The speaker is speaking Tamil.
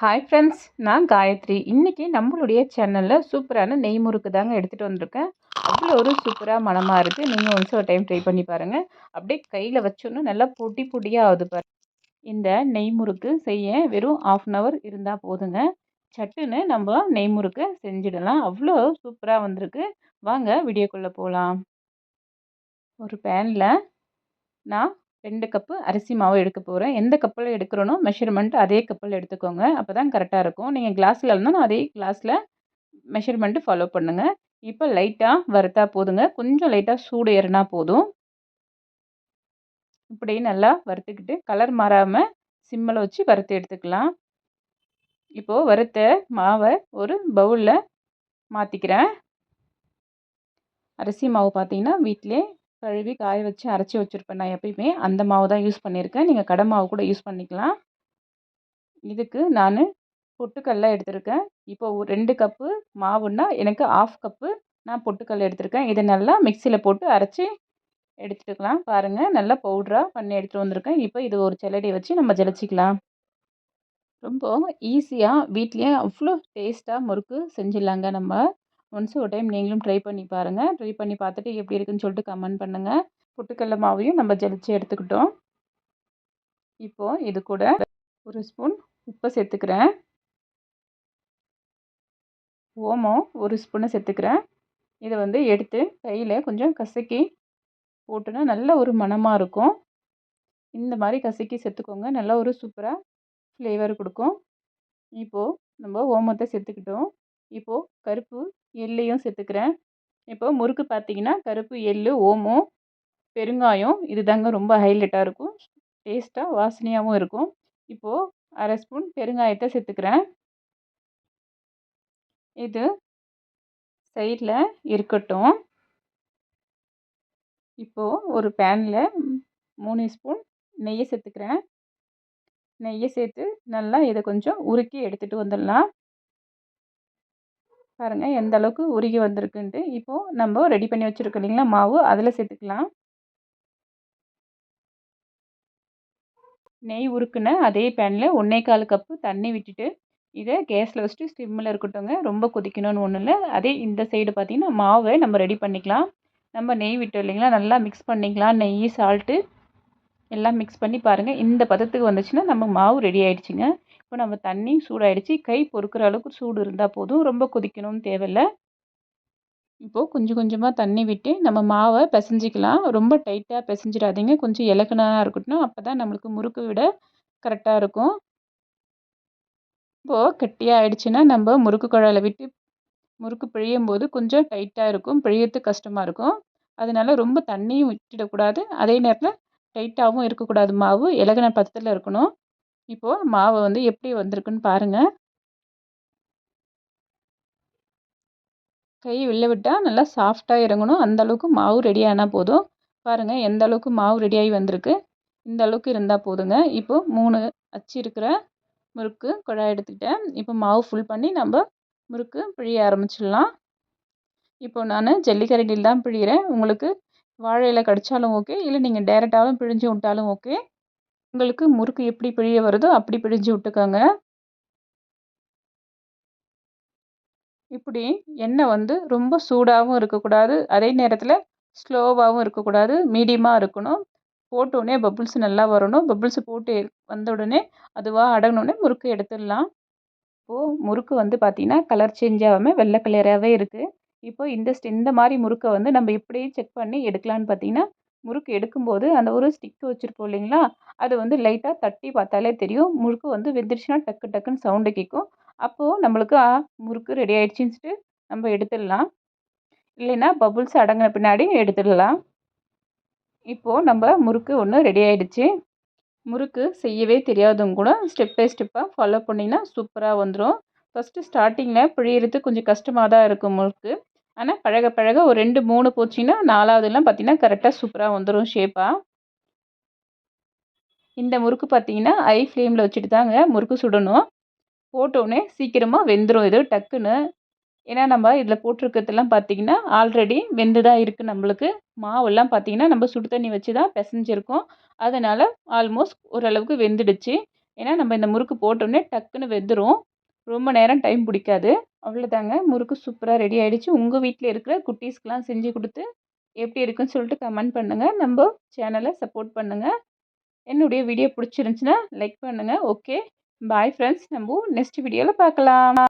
ஹாய் ஃப்ரெண்ட்ஸ் நான் காயத்ரி. இன்றைக்கி நம்மளுடைய சேனலில் சூப்பரான நெய் முறுக்கு தாங்க எடுத்துகிட்டு வந்திருக்கேன். அவ்வளோ ஒரு சூப்பராக மனமாக இருக்குது நீங்கள் ஒன்ஸ் ஒரு டைம் ட்ரை பண்ணி பாருங்கள் அப்படியே கையில் வச்சோன்னு நல்லா பொட்டி பொட்டியாக ஆகுது பாரு இந்த நெய் முறுக்கு செய்ய வெறும் ஆஃப் அன் ஹவர் இருந்தால் போதுங்க. சட்டுன்னு நம்ம நெய் முறுக்கு செஞ்சிடலாம். அவ்வளோ சூப்பராக வந்திருக்கு. வாங்க வீடியோக்குள்ளே போகலாம் ஒரு பேனில் நான் ரெண்டு கப்பு அரிசி மாவு எடுக்க போகிறேன் எந்த கப்பில் எடுக்கிறனோ மெஷர்மெண்ட் அதே கப்பில் எடுத்துக்கோங்க. அப்போ தான் கரெக்டாக இருக்கும். நீங்கள் கிளாஸில் இருந்தாலும் அதே கிளாஸில் மெஷர்மெண்ட்டு ஃபாலோ பண்ணுங்கள் இப்போ லைட்டாக வறுத்தா போதுங்க. கொஞ்சம் லைட்டாக சூடு ஏறினா போதும். இப்படியே நல்லா வறுத்துக்கிட்டு கலர் மாறாமல் சிம்மில் வச்சு வறுத்து எடுத்துக்கலாம். இப்போது வறுத்த மாவை ஒரு பவுலில் மாற்றிக்கிறேன் அரிசி மாவு பார்த்தீங்கன்னா வீட்டிலே கழுவி காய வச்சு அரைச்சி வச்சுருப்பேன் நான் எப்பயுமே. அந்த மாவு தான் யூஸ் பண்ணியிருக்கேன். நீங்கள் கடை மாவு கூட யூஸ் பண்ணிக்கலாம். இதுக்கு நான் பொட்டுக்கடலை எடுத்திருக்கேன். இப்போ ஒரு ரெண்டு கப்பு மாவுன்னா எனக்கு ஆஃப் கப்பு நான் பொட்டுக்கடலை எடுத்திருக்கேன். இதை நல்லா மிக்சியில் போட்டு அரைச்சி எடுத்துட்டுக்கலாம் பாருங்கள் நல்லா பவுட்ராக பண்ணி எடுத்துகிட்டு வந்திருக்கேன். இப்போ இது ஒரு செல்லடி வச்சு நம்ம ஜலிச்சிக்கலாம். ரொம்ப ஈஸியாக வீட்லேயே அவ்வளோ டேஸ்ட்டாக முறுக்கு செஞ்சிடலாங்க நம்ம. ஒன்ஸ் ஒரு டைம் நீங்களும் ட்ரை பண்ணி பாருங்கள் ட்ரை பண்ணி பார்த்துட்டு எப்படி இருக்குன்னு சொல்லிட்டு கமெண்ட் பண்ணுங்கள் பொட்டுக்கடல மாவையும் நம்ம ஜலிச்சு எடுத்துக்கிட்டோம். இப்போது இது கூட ஒரு ஸ்பூன் உப்பை சேர்த்துக்கிறேன். ஓமம் ஒரு ஸ்பூனை சேர்த்துக்கிறேன். இதை வந்து எடுத்து கையில் கொஞ்சம் கசக்கி போட்டுனா நல்ல ஒரு மணமாக இருக்கும். இந்த மாதிரி கசக்கி சேர்த்துக்கோங்க. நல்லா ஒரு சூப்பராக ஃப்ளேவர் கொடுக்கும். இப்போது நம்ம ஓமத்தை சேர்த்துக்கிட்டோம். இப்போது கருப்பு எள்ளையும் சேர்த்துக்கிறேன். இப்போது முறுக்கு பார்த்தீங்கன்னா கருப்பு எள் ஓமம் பெருங்காயம் இது தாங்க ரொம்ப ஹைலைட்டாக இருக்கும். டேஸ்ட்டாக வாசனையாகவும் இருக்கும். இப்போது அரை ஸ்பூன் பெருங்காயத்தை சேர்த்துக்கிறேன். இது சைடில் இருக்கட்டும். இப்போது ஒரு பேனில் மூணு ஸ்பூன் நெய்யை சேர்த்துக்கிறேன். நெய்யை சேர்த்து நல்லா இதை கொஞ்சம் உருக்கி எடுத்துகிட்டு வந்துடலாம். பாருங்கள் எந்த அளவுக்கு உருகி வந்திருக்குன்ட்டு இப்போது நம்ம ரெடி பண்ணி வச்சுருக்கோம் இல்லைங்களா? மாவு அதில் சேர்த்துக்கலாம். நெய் உருக்குன அதே பேனில் ஒன்றே கால் கப்பு தண்ணி விட்டுட்டு இதை கேஸில் வச்சுட்டு ஸ்டிம்மில் இருக்கட்டும்ங்க. ரொம்ப கொதிக்கணும்னு ஒன்றும் இல்லை. அதே இந்த சைடு பார்த்திங்கன்னா மாவை நம்ம ரெடி பண்ணிக்கலாம். நம்ம நெய் விட்டோம் இல்லைங்களா? நல்லா மிக்ஸ் பண்ணிக்கலாம். நெய் சால்ட்டு எல்லாம் மிக்ஸ் பண்ணி பாருங்கள் இந்த பதத்துக்கு வந்துச்சுன்னா நம்ம மாவு ரெடி ஆகிடுச்சிங்க இப்போ நம்ம தண்ணி சூடாகிடுச்சி கை பொறுக்கிற அளவுக்கு சூடு இருந்தால் போதும். ரொம்ப கொதிக்கணும்னு தேவையில்ல. இப்போது கொஞ்சம் கொஞ்சமாக தண்ணி விட்டு நம்ம மாவை பிசைஞ்சிக்கலாம். ரொம்ப டைட்டாக பிசைஞ்சிடாதீங்க. கொஞ்சம் இலக்கணாக இருக்கட்டும். அப்போ தான் நம்மளுக்கு முறுக்கு விட கரெக்டாக இருக்கும். இப்போது கெட்டியாக ஆயிடுச்சுன்னா நம்ம முறுக்கு குழாயில் விட்டு முறுக்கு பிழியும் போது கொஞ்சம் டைட்டாக இருக்கும். பிழியறதுக்கு கஷ்டமாக இருக்கும். அதனால ரொம்ப தண்ணியும் விட்டுடக்கூடாது. அதே நேரத்தில் டைட்டாகவும் இருக்கக்கூடாது மாவு. இலகுன பதத்தில் இருக்கணும். இப்போது மாவு வந்து எப்படி வந்திருக்குன்னு பாருங்கள் கை வெளில விட்டால் நல்லா சாஃப்டாக இறங்கணும். அந்த அளவுக்கு மாவு ரெடி ஆனால் போதும். பாருங்கள் எந்த அளவுக்கு மாவு ரெடியாகி வந்திருக்கு. இந்த அளவுக்கு இருந்தால் போதுங்க. இப்போது மூணு அச்சு இருக்கிற முறுக்கு குழாய் எடுத்துக்கிட்டேன். இப்போ மாவு ஃபுல் பண்ணி நம்ம முறுக்கு பிழிய ஆரம்பிச்சிடலாம். இப்போ நான் ஜல்லிக்கரண்டியில் தான் பிழிகிறேன் உங்களுக்கு வாழை இலை கடித்தாலும் ஓகே இல்லை நீங்கள் டேரெக்டாகவும் பிழிஞ்சு விட்டாலும் ஓகே உங்களுக்கு முறுக்கு எப்படி பிழிய வருதோ அப்படி பிழிஞ்சு விட்டுக்கோங்க. இப்படி எண்ணெய் வந்து ரொம்ப சூடாகவும் இருக்கக்கூடாது. அதே நேரத்தில் ஸ்லோவாகவும் இருக்கக்கூடாது. மீடியமாக இருக்கணும். போட்டோடனே பபுள்ஸ் நல்லா வரணும். பபுள்ஸ் போட்டு வந்த உடனே அதுவாக அடங்கினோடனே முறுக்கு எடுத்துடலாம். இப்போது முறுக்கு வந்து பார்த்திங்கன்னா கலர் சேஞ்ச் ஆகாமல் வெள்ளை கலராகவே இருக்குது இப்போ இந்த இந்த மாதிரி முறுக்கை வந்து நம்ம எப்படி செக் பண்ணி எடுக்கலான்னு பார்த்தீங்கன்னா முறுக்கு எடுக்கும்போது அந்த ஒரு ஸ்டிக்கு வச்சுருப்போம் இல்லைங்களா? அது வந்து லைட்டாக தட்டி பார்த்தாலே தெரியும். முறுக்கு வந்து வெந்துருச்சுன்னா டக்கு டக்குன்னு சவுண்டு கேட்கும். அப்போது நம்மளுக்கு முறுக்கு ரெடி ஆகிடுச்சின்ட்டு நம்ம எடுத்துடலாம். இல்லைன்னா பபுள்ஸ் அடங்கின பின்னாடி எடுத்துடலாம். இப்போது நம்ம முறுக்கு ஒன்று ரெடி ஆகிடுச்சு முறுக்கு செய்யவே தெரியாதவங்க கூட ஸ்டெப் பை ஸ்டெப்பாக ஃபாலோ பண்ணிங்கன்னா சூப்பராக வந்துடும் ஃபஸ்ட்டு ஸ்டார்டிங்கில் பிழியறது கொஞ்சம் கஷ்டமாக தான் இருக்கும் முறுக்கு. ஆனால் பழக பழக ஒரு ரெண்டு மூணு போச்சுன்னா நாலாவதுலாம் பார்த்தீங்கன்னா கரெக்டாக சூப்பராக வந்துடும் ஷேப்பாக இந்த முறுக்கு பார்த்தீங்கன்னா ஐ ஃப்ளேமில் வச்சுட்டு தாங்க முறுக்கு சுடணும். போட்டோன்னே சீக்கிரமாக வெந்துடும் இது டக்குன்னு. ஏன்னா நம்ம இதில் போட்டிருக்கிறதுலாம் பார்த்தீங்கன்னா ஆல்ரெடி வெந்து தான் இருக்குது நம்மளுக்கு. மாவெல்லாம் பார்த்தீங்கன்னா நம்ம சுடு தண்ணி வச்சு தான் பிசைஞ்சிருக்கோம். அதனால் ஆல்மோஸ்ட் ஓரளவுக்கு வெந்துடுச்சு. ஏன்னா நம்ம இந்த முறுக்கு போட்டோன்னே டக்குன்னு வெந்துடும் ரொம்ப நேரம் டைம் பிடிக்காது. அவ்வளோதாங்க. முறுக்கு சூப்பராக ரெடி ஆகிடுச்சு உங்கள் வீட்டில் இருக்கிற குட்டீஸ்க்கெலாம் செஞ்சு கொடுத்து எப்படி இருக்குன்னு சொல்லிட்டு கமெண்ட் பண்ணுங்கள் நம்ம சேனலை சப்போர்ட் பண்ணுங்கள் என்னுடைய வீடியோ பிடிச்சிருந்துச்சின்னா லைக் பண்ணுங்கள் ஓகே. Bye friends. நம்ம நெக்ஸ்ட் வீடியோவில் பார்க்கலாம்.